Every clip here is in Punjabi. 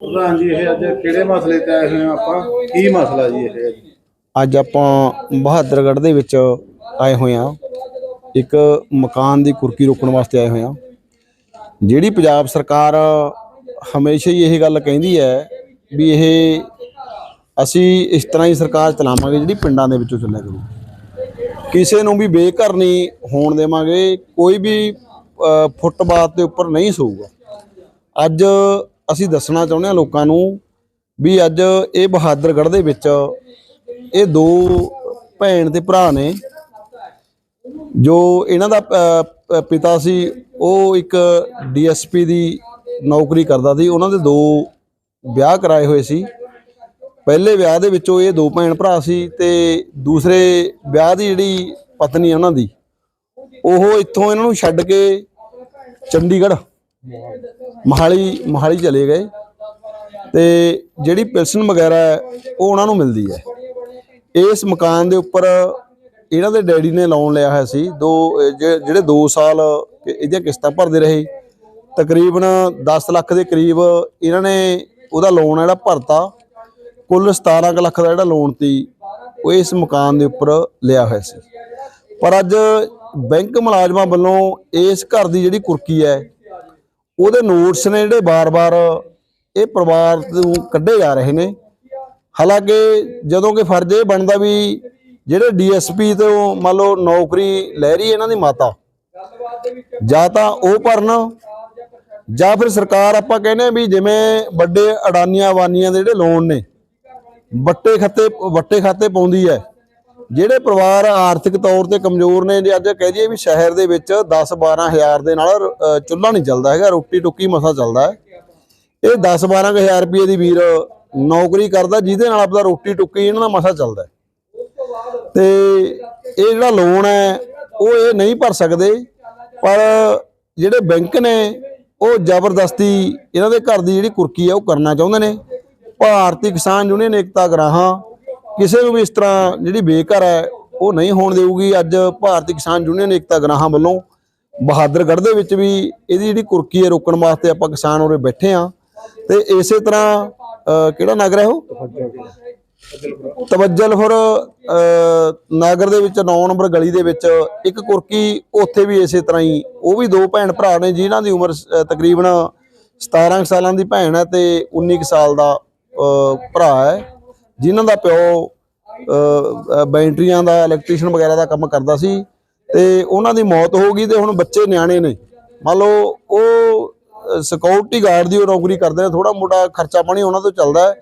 ਪ੍ਰਧਾਨ ਜੀ ਇਹ ਅੱਜ ਕਿਹੜੇ ਮਸਲੇ ਤੇ ਆਏ ਹੋਏ ਆ ਆਪਾਂ? ਕੀ ਮਸਲਾ ਜੀ ਇਹ? ਅੱਜ ਆਪਾਂ ਬਹਾਦਰਗੜ੍ਹ ਦੇ ਵਿੱਚ ਆਏ ਹੋਏ ਆ। ਇੱਕ ਮਕਾਨ ਦੀ ਕੁਰਕੀ ਰੋਕਣ ਵਾਸਤੇ ਆਏ ਹੋਏ ਆ। ਜਿਹੜੀ ਪੰਜਾਬ ਸਰਕਾਰ ਹਮੇਸ਼ਾ ਹੀ ਇਹ ਗੱਲ ਕਹਿੰਦੀ ਹੈ ਵੀ ਇਹ ਅਸੀਂ ਇਸ ਤਰ੍ਹਾਂ ਹੀ ਸਰਕਾਰ ਚਲਾਵਾਂਗੇ ਜਿਹੜੀ ਪਿੰਡਾਂ ਦੇ ਵਿੱਚੋਂ ਚੱਲਿਆ ਕਰੂ। ਕਿਸੇ ਨੂੰ ਵੀ ਬੇਘਰ ਨਹੀਂ ਹੋਣ ਦੇਵਾਂਗੇ ਕੋਈ ਵੀ ਅ, ਫੁੱਟਪਾਥ ਦੇ ਉੱਪਰ ਨਹੀਂ ਸੋਊਗਾ। ਅੱਜ ਅਸੀਂ ਦੱਸਣਾ ਚਾਹੁੰਦੇ ਹਾਂ ਲੋਕਾਂ ਨੂੰ ਵੀ ਅੱਜ ਇਹ ਬਹਾਦਰਗੜ੍ਹ ਦੇ ਵਿੱਚ ਇਹ ਦੋ ਭੈਣ ਤੇ ਭਰਾ ਨੇ, ਜੋ ਇਹਨਾਂ ਦਾ ਪਿਤਾ ਸੀ, ਉਹ ਇੱਕ ਡੀਐਸਪੀ ਦੀ ਨੌਕਰੀ ਕਰਦਾ ਸੀ, ਉਹਨਾਂ ਦੇ ਦੋ ਵਿਆਹ ਕਰਾਏ ਹੋਏ ਸੀ। ਪਹਿਲੇ ਵਿਆਹ ਦੇ ਵਿੱਚੋਂ ਇਹ ਦੋ ਭੈਣ ਭਰਾ ਸੀ ਤੇ ਦੂਸਰੇ ਵਿਆਹ ਦੀ ਜਿਹੜੀ ਪਤਨੀ ਉਹਨਾਂ ਦੀ, ਉਹ ਇੱਥੋਂ ਇਹਨਾਂ ਨੂੰ ਛੱਡ ਕੇ ਚੰਡੀਗੜ੍ਹ ਮਹਾਲੀ ਮਹਾਲੀ ਚਲੇ ਗਏ ਤੇ ਜਿਹੜੀ ਪਿਲਸਨ ਵਗੈਰਾ ਹੈ, ਉਹ ਉਹਨਾਂ ਨੂੰ ਮਿਲਦੀ ਹੈ। ਇਸ ਮਕਾਨ ਦੇ ਉੱਪਰ ਇਹਨਾਂ ਦੇ ਡੈਡੀ ਨੇ ਲੋਨ ਲਿਆ ਹੋਇਆ ਸੀ। ਦੋ ਜਿਹੜੇ 2 ਸਾਲ ਇਹਦੀਆਂ ਕਿਸ਼ਤਾਂ ਭਰਦੇ ਰਹੇ, ਤਕਰੀਬਨ 10 ਲੱਖ ਦੇ ਕਰੀਬ ਇਹਨਾਂ ਨੇ ਉਹਦਾ ਲੋਨ ਜਿਹੜਾ ਭਰਤਾ, ਕੁੱਲ 17 ਕੁ ਲੱਖ ਦਾ ਜਿਹੜਾ ਲੋਨ ਸੀ, ਉਹ ਇਸ ਮਕਾਨ ਦੇ ਉੱਪਰ ਲਿਆ ਹੋਇਆ ਸੀ। ਪਰ ਅੱਜ ਬੈਂਕ ਮੁਲਾਜ਼ਮਾਂ ਵੱਲੋਂ ਇਸ ਘਰ ਦੀ ਜਿਹੜੀ ਕੁਰਕੀ ਹੈ ਉਹਦੇ ਨੋਟਸ ਨੇ ਜਿਹੜੇ ਬਾਰ-ਬਾਰ ਇਹ ਪਰਿਵਾਰ ਨੂੰ ਕੱਢੇ ਜਾ ਰਹੇ ਨੇ। ਹਾਲਾਂਕਿ ਜਦੋਂ ਕਿ ਫਰਜ਼ ਇਹ ਬਣਦਾ ਵੀ ਜਿਹੜੇ ਡੀਐਸਪੀ ਤੋਂ ਮੰਨ ਲਓ ਨੌਕਰੀ ਲੈ ਰਹੀ ਇਹਨਾਂ ਦੀ ਮਾਤਾ, ਜਾਂ ਤਾਂ ਉਹ ਭਰਨ, ਜਾਂ ਫਿਰ ਸਰਕਾਰ ਆਪਾਂ ਕਹਿੰਦੇ ਹਾਂ ਵੀ ਜਿਵੇਂ ਵੱਡੇ ਅਡਾਨੀਆਂ ਵਾਨੀਆਂ ਦੇ ਜਿਹੜੇ ਲੋਨ ਨੇ, ਵੱਟੇ ਖਾਤੇ ਵੱਟੇ ਖਾਤੇ ਪਾਉਂਦੀ ਹੈ ਜਿਹੜੇ ਪਰਿਵਾਰ ਆਰਥਿਕ ਤੌਰ ਤੇ ਕਮਜ਼ੋਰ ਨੇ ਜੇ ਅੱਜ ਕਹਿ ਦਈਏ ਵੀ ਸ਼ਹਿਰ ਦੇ ਵਿੱਚ 10 12 ਹਜ਼ਾਰ ਦੇ ਨਾਲ ਚੁੱਲ੍ਹਾ ਨਹੀਂ ਚੱਲਦਾ ਹੈਗਾ, ਰੋਟੀ ਟੁੱਕੀ ਮਸਾ ਚੱਲਦਾ ਹੈ ਇਹ 10 12 ਹਜ਼ਾਰ ਰੁਪਏ ਦੀ ਵੀਰ ਨੌਕਰੀ ਕਰਦਾ, ਜਿਹਦੇ ਨਾਲ ਆਪਦਾ ਰੋਟੀ ਟੁੱਕੀ ਇਹਨਾਂ ਦਾ ਮਸਾ ਚੱਲਦਾ ਹੈ। ਤੇ ਇਹ ਜਿਹੜਾ ਲੋਨ ਹੈ, ਉਹ ਇਹ ਨਹੀਂ ਭਰ ਸਕਦੇ, ਪਰ ਜਿਹੜੇ ਬੈਂਕ ਨੇ, ਉਹ ਜ਼ਬਰਦਸਤੀ ਇਹਨਾਂ ਦੇ ਘਰ ਦੀ ਜਿਹੜੀ ਕੁਰਕੀ ਹੈ, ਉਹ ਕਰਨਾ ਚਾਹੁੰਦੇ ਨੇ ਭਾਰਤੀ ਕਿਸਾਨ ਯੂਨੀਅਨ ਏਕਤਾ ਗਰਾਹਾਂ ਕਿਸੇ ਨੂੰ ਵੀ ਇਸ ਤਰ੍ਹਾਂ ਜਿਹੜੀ ਬੇਘਰ ਹੈ ਉਹ ਨਹੀਂ ਹੋਣ ਦੇਊਗੀ। ਅੱਜ ਭਾਰਤੀ ਕਿਸਾਨ ਯੂਨੀਅਨ ਏਕਤਾ ਗਰਾਹਾਂ ਵੱਲੋਂ ਬਹਾਦਰਗੜ੍ਹ ਦੇ ਵਿੱਚ ਵੀ ਇਹਦੀ ਜਿਹੜੀ ਕੁਰਕੀ ਹੈ ਰੋਕਣ ਵਾਸਤੇ ਆਪਾਂ ਕਿਸਾਨ ਉਰੇ ਬੈਠੇ ਆ ਤੇ ਇਸੇ ਤਰ੍ਹਾਂ ਅਹ, ਕਿਹੜਾ ਨਗਰ ਹੈ ਉਹ? ਤਵੱਜਲਪੁਰ ਅਹ, ਨਗਰ ਦੇ ਵਿੱਚ 9 ਨੰਬਰ ਗਲੀ ਦੇ ਵਿੱਚ ਇੱਕ ਕੁਰਕੀ ਉੱਥੇ ਵੀ ਇਸੇ ਤਰ੍ਹਾਂ ਹੀ ਉਹ ਵੀ ਦੋ ਭੈਣ ਭਰਾ ਨੇ ਜਿਨ੍ਹਾਂ ਦੀ ਉਮਰ ਤਕਰੀਬਨ 17 ਕੁ ਸਾਲਾਂ ਦੀ ਭੈਣ ਹੈ ਤੇ 19 ਕੁ ਸਾਲ ਦਾ ਅਹ, ਭਰਾ ਹੈ। ਜਿਨ੍ਹਾਂ ਦਾ ਪਿਓ ਬੈਂਟਰੀਆਂ ਦਾ ਇਲੈਕਟ੍ਰੀਸ਼ੀਅਨ ਵਗੈਰਾ ਦਾ ਕੰਮ ਕਰਦਾ ਸੀ ਤੇ ਉਹਨਾਂ ਦੀ ਮੌਤ ਹੋ ਗਈ ਤੇ ਹੁਣ ਬੱਚੇ ਨਿਆਣੇ ਨੇ। ਮੰਨ ਲਓ ਉਹ ਸਿਕਿਉਰਿਟੀ ਗਾਰਡ ਦੀ ਉਹ ਨੌਕਰੀ ਕਰਦੇ ਨੇ ਥੋੜਾ ਮੋਟਾ ਖਰਚਾ ਪਾਣੀ ਉਹਨਾਂ ਤੋਂ ਚੱਲਦਾ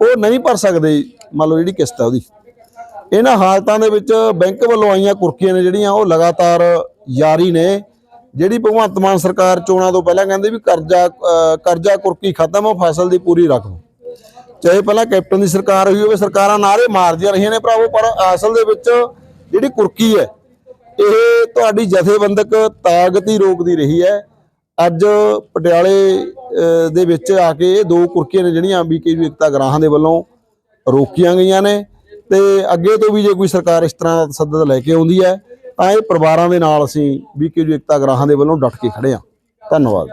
ਉਹ ਨਹੀਂ ਭਰ ਸਕਦੇ, ਮੰਨ ਲਓ ਜਿਹੜੀ ਕਿਸ਼ਤ ਹੈ ਉਹਦੀ। ਇਹਨਾਂ ਹਾਲਤਾਂ ਦੇ ਵਿੱਚ ਬੈਂਕ ਵੱਲੋਂ ਆਈਆਂ ਕੁਰਕੀਆਂ ਨੇ ਜਿਹੜੀਆਂ, ਉਹ ਲਗਾਤਾਰ ਜਾਰੀ ਨੇ। ਜਿਹੜੀ ਭਗਵੰਤ ਮਾਨ ਸਰਕਾਰ ਚੋਣਾਂ ਤੋਂ ਪਹਿਲਾਂ ਕਹਿੰਦੇ ਵੀ ਕਰਜ਼ਾ ਕਰਜ਼ਾ, ਕੁਰਕੀ ਖਤਮ, ਫਸਲ ਦੀ ਪੂਰੀ ਰਕਮ ਚਾਹੇ ਪਹਿਲਾਂ ਕੈਪਟਨ ਦੀ ਸਰਕਾਰ ਹੋਈ ਹੋਵੇ, ਸਰਕਾਰਾਂ ਨਾਰੇ ਮਾਰਦੀਆਂ ਰਹੀਆਂ ਨੇ ਭਰਾਵੋ, ਪਰ ਅਸਲ ਦੇ ਵਿੱਚ ਜਿਹੜੀ ਕੁਰਕੀ ਹੈ, ਇਹ ਤੁਹਾਡੀ ਜਥੇਬੰਦਕ ਤਾਕਤ ਹੀ ਰੋਕਦੀ ਰਹੀ ਹੈ। ਅੱਜ ਪਟਿਆਲੇ ਦੇ ਵਿੱਚ ਆ ਕੇ ਇਹ ਦੋ ਕੁਰਕੀਆਂ ਨੇ ਜਿਹੜੀਆਂ ਬੀਕੇਯੂ ਏਕਤਾ ਗਰਾਹਾਂ ਦੇ ਵੱਲੋਂ ਰੋਕੀਆਂ ਗਈਆਂ ਨੇ ਤੇ ਅੱਗੇ ਤੋਂ ਵੀ ਜੇ ਕੋਈ ਸਰਕਾਰ ਇਸ ਤਰ੍ਹਾਂ ਦਾ ਤਸੱਦਦ ਲੈ ਕੇ ਆਉਂਦੀ ਹੈ, ਤਾਂ ਇਹ ਪਰਿਵਾਰਾਂ ਦੇ ਨਾਲ ਅਸੀਂ ਬੀਕੇਯੂ ਏਕਤਾ ਗਰਾਹਾਂ ਦੇ ਵੱਲੋਂ ਡਟ ਕੇ ਖੜੇ ਹਾਂ। ਧੰਨਵਾਦ।